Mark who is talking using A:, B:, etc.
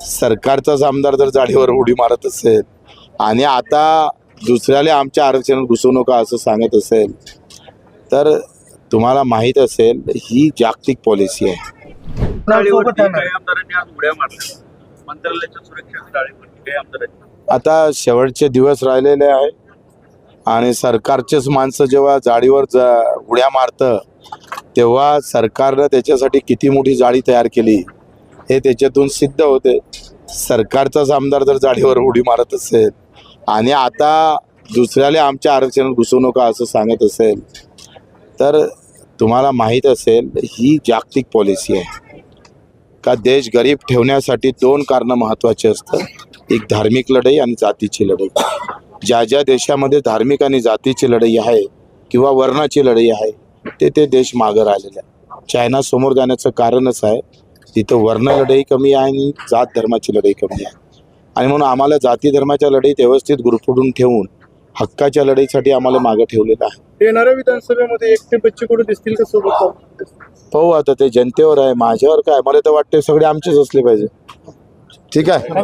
A: सरकारचाच आमदार जर जाडीवर उडी मारत असेल आणि आता दुसऱ्याला आमच्या आरक्षणात घुसू नका असं सांगत असेल तर तुम्हाला माहीत असेल ही जागतिक पॉलिसी आहे. आता शेवटचे दिवस राहिलेले आहे आणि सरकारचेच माणसं जेव्हा जाळीवर ज उड्या मारतं तेव्हा सरकारनं त्याच्यासाठी किती मोठी जाळी तयार केली? हे त्याच्यातून सिद्ध होते. सरकारचाच आमदार जर जाडीवर उडी मारत असेल आणि आता दुसऱ्याला आमच्या आरक्षणात घुसू नका असं सांगत असेल तर तुम्हाला माहीत असेल ही जागतिक पॉलिसी आहे. का देश गरीब ठेवण्यासाठी दोन कारणं महत्त्वाची असतात. एक धार्मिक लढाई आणि जातीची लढाई. ज्या ज्या देशामध्ये धार्मिक आणि जातीची लढाई आहे किंवा वर्णाची लढाई आहे ते ते देश मागं राहिलेले आहे चायना समोर जाण्याचं कारणच आहे. तिथं वर्ण लढाई कमी आहे आणि जात धर्माची लढाई कमी आहे. आणि म्हणून आम्हाला जाती धर्माच्या लढाईत व्यवस्थित गुरफडून ठेवून हक्काच्या लढाईसाठी आम्हाला मागं ठेवलेलं आहे.
B: येणाऱ्या विधानसभेमध्ये एकटे बच्चे कुठे दिसतील का सोबत?
A: पाहू आता ते जनतेवर आहे माझ्यावर काय मला तर वाटते सगळे आमचेच असले पाहिजे. ठीक आहे?